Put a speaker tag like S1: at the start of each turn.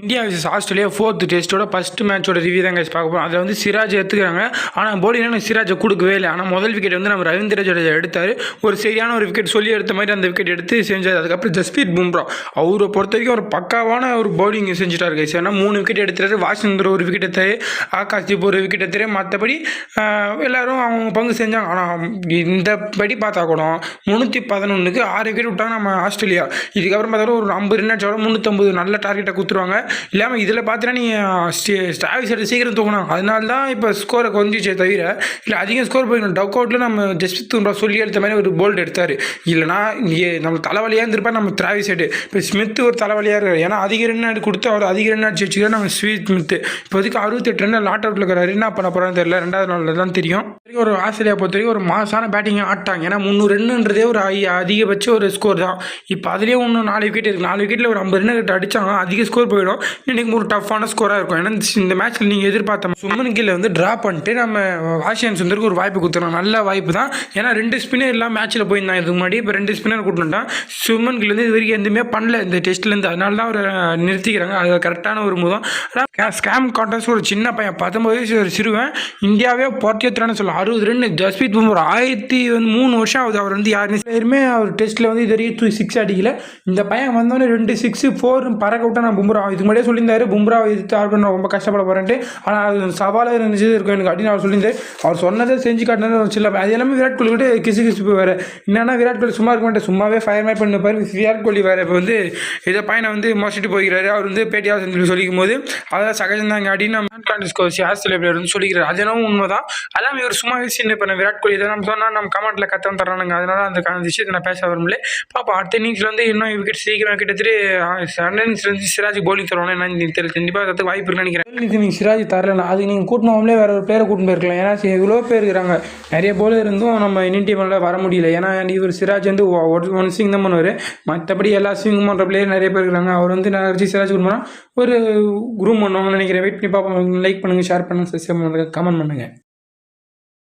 S1: India versus Australia fourth டெஸ்ட்டோட first மேட்சோட review தான் guys பார்க்க போகிறோம் அதில் வந்து சிராஜ் எடுத்துக்கிறாங்க. ஆனால் போலிங் சிராஜை கொடுக்கவே இல்லை. ஆனால் முதல் விக்கெட் வந்து நம்ம ரவீந்திர ஜடேஜா எடுத்தார். ஒரு சரியான ஒரு விக்கெட் சொல்லி எடுத்த மாதிரி அந்த விக்கெட் எடுத்து செஞ்சார். அதுக்கப்புறம் ஜஸ்பீத் பும்ரா. அவரை பொறுத்த வரைக்கும் ஒரு பக்காவான ஒரு பவுலிங் செஞ்சுட்டார் கைஸ் ஏன்னா மூணு விக்கெட் எடுத்துறாரு வாஷிந்தர் ஒரு விக்கெட் எடுத்தாரு. ஆகாஷ்தீப் ஒரு விக்கெட் எடுத்தாரு. மற்றபடி எல்லாரும் அவங்க பங்கு செஞ்சாங்க. ஆனால் இந்த படி பார்த்தா கூட முந்நூற்றி பதினொன்றுக்கு ஆறு விக்கெட் விட்டாங்க நம்ம ஆஸ்திரேலியா. இதுக்கப்புறம் பார்த்தா ஒரு ஐம்பது ரன் அடிச்சாலும் முந்நூற்றம்பது நல்ல டார்கெட்டை கொடுத்துருவாங்க. இல்லாமல் இதில் பார்த்தீங்கன்னா நீங்கள் ஸ்டாவிஸ் எடுத்து சீக்கிரம் தூங்கணும் அதனால தான் இப்போ ஸ்கோரை கொஞ்சிச்சே தவிர இல்லை அதிகம் ஸ்கோர் போயிடணும். டக் அவுட்டில் நம்ம ஜஸ்பித் தும்ரா சொல்லி எடுத்த மாதிரி ஒரு போல்ட் எடுத்தார். இல்லைனா நீ நம்ம தலைவலியாக இருந்திருப்பா நம்ம டிராவிஸ் ஹெட் இப்போ ஸ்மித் ஒரு தலைவலியாக இருக்கார். ஏன்னா அதிக ரன் அடி கொடுத்து அவர் அதிக ரன் அடிச்சு வச்சுக்கிறோம் நம்ம ஸ்வீட் ஸ்மித் இப்போதைக்கு அறுபத்தெட்டு ரன் லாட் அவுட்டில் இருக்கிறாரு என்ன பண்ண போகிறான்னு தெரியல. ரெண்டாவது நாளில் தான் தெரியும். ஒரு ஆஸ்திரேலியா பொறுத்த வரைக்கும் ஒரு மாசான பேட்டிங் ஆட்டாங்க. ஏன்னா முந்நூறு ரன்னுன்றதே ஒரு ஐ- அதிகபட்ச ஒரு ஸ்கோர் தான். இப்போ அதுலேயே ஒன்று நாலு விக்கெட் இருக்குது நாலு விக்கெட்டில் ஒரு ஐம்பது ரன் கிட்ட அடித்தாங்க அதிக ஸ்கோர் போயிடும். இன்னைக்கு ஒரு டஃப்பான ஸ்கோராக இருக்கும். ஏன்னா இந்த- மேட்ச்சில் நீங்கள் எதிர்பார்த்த சுமன் கீழே வந்து ட்ரா பண்ணிட்டு நம்ம வாஷியன் சுந்தருக்கு ஒரு வாய்ப்பு கொடுத்துருவோம் நல்ல வாய்ப்பு தான். ஏன்னா ரெண்டு ஸ்பின்னர் எல்லாம் மேட்ச்சில் போயிருந்தாங்க. இதுக்கு முன்னாடி இப்போ ரெண்டு ஸ்பின்னர் கொடுத்துட்டான் சுமன் கீழ் வந்து இது வரைக்கும் எதுவுமே பண்ணல. இந்த டெஸ்ட்லேருந்து அதனால தான் அவர் நிறுத்திக்கிறாங்க. அது கரெக்டான ஒரு முதம் ஸ்கேம் கான்டெஸ்ட் ஒரு சின்ன பையன் பத்தொம்பது வயசு ஒரு சிறுவன். இந்தியாவே பொறுத்தேத்துறான்னு சொல்லலாம். அறுபது ரன் ஜஸ்பீத் பும்ரா. ஆயிரத்தி வந்து மூணு வருஷம் ஆகுது. அவர் வந்து யாருமே யாருமே அவர் டெஸ்ட்டில் வந்து இது வரைக்கும் சிக்ஸ் அடிக்கல. இந்த பையன் வந்தோடனே ரெண்டு சிக்ஸு ஃபோர் பறக்க விட்டா நான் பும்ரா இதுக்கு முன்னாடியே சொல்லியிருந்தாரு பும்ரா எதிர்த்து ஆள் பண்ண ரொம்ப கஷ்டப்பட போகிறேன்ட்டு ஆனால் அது சவாலாக இருந்துச்சு இருக்கும் எனக்கு அப்படின்னு அவர் சொல்லியிருந்தேன் அவர் சொன்னதை செஞ்சு காட்டினது சில அது எல்லாமே விராட் கோலி கிட்ட கிசு கிசு வேறு என்னன்னா விராட் கோலி சும்மா இருக்க மாட்டேன் சும்மாவே ஃபயர் மேட் பண்ணி பாரு. விராட் கோலி வேறு இப்போ வந்து இதை பையனை வந்து மோசிட்டு போய்க்கிறாரு அவர் வந்து பேட்டியாக செஞ்சு சொல்லிக்கும் போது அதான் சகஜந்தாங்க அப்படின்னு நம்ம ஆஸ்திரேலியா பிளேயர் வந்து சொல்லிக்கிறார். அதெல்லாம் உண்மை தான் அதான் இவர் சும்மா சின்ன பண்ண விராட் கோலி. இதை நம்ம சொன்னால் நம்ம கமெண்ட்டில் கத்தம் தரானுங்க அதனால அந்த அந்த விஷயத்தை நான் பேச வரும்ல பாப்பா அடுத்த இன்னிங்ஸில் வந்து இன்னும் விக்கெட் சீக்கிரம் கிட்டத்தட்ட ரன் இன்னிங்ஸ்ல இருந்து சிராஜ் bowling தருவாங்க என்ன தெரியல கண்டிப்பாக கற்றுக்கு வாய்ப்பு இருக்குன்னு நினைக்கிறேன். நீங்கள் சிராஜ் தரல அதுக்கு நீங்கள் கூட்டணும்லே வேறு ஒரு பேரை கூட்டின்னு போயிருக்கலாம். ஏன்னா இவ்வளோ பேர் இருக்கிறாங்க நிறைய போல இருந்தும் நம்ம இந்தியன் டீமில் வர முடியல. ஏன்னா இவர் சிராஜ் வந்து ஒன் சிங் தான் பண்ணுவார். மற்றபடி எல்லா ஸ்விங் பண்ணுற பிளேயர் நிறைய பேர் இருக்கிறாங்க அவர் வந்து நான் சிராஜ் கொடுப்போம்னா ஒரு குரூம் பண்ணுவாங்கன்னு நினைக்கிறேன். வெயிட் பண்ணி பார்ப்போம். லைக் பண்ணுங்கள் ஷேர் பண்ணுங்கள் சப்ஸ்கிரைப் பண்ணுங்கள் கமெண்ட் பண்ணுங்கள்